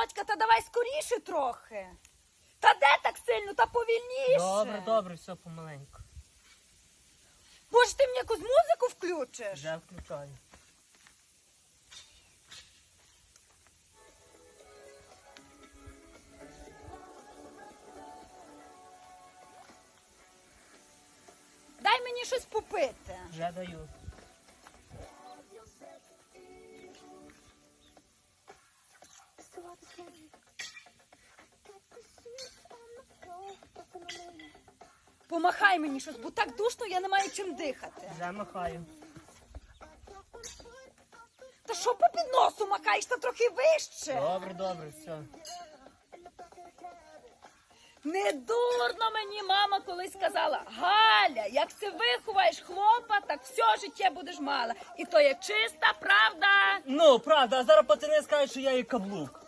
Володька, та давай скоріше трохи. Та де так сильно, та повільніше. Добре, добре, все помаленьку. Може, ти мені якусь музику включиш? Вже включаю. Дай мені щось попити. Вже даю. Помахай мені щось, бо так душно, я не маю чим дихати. Вже махаю. Та що по підносу макаєш, та трохи вище. Добре, добре, все. Не дурно мені мама колись сказала, Галя, як ти виховаєш хлопа, так все життя будеш мала. І то є чиста правда. Ну, правда, а зараз пацани скажуть, що я є каблук.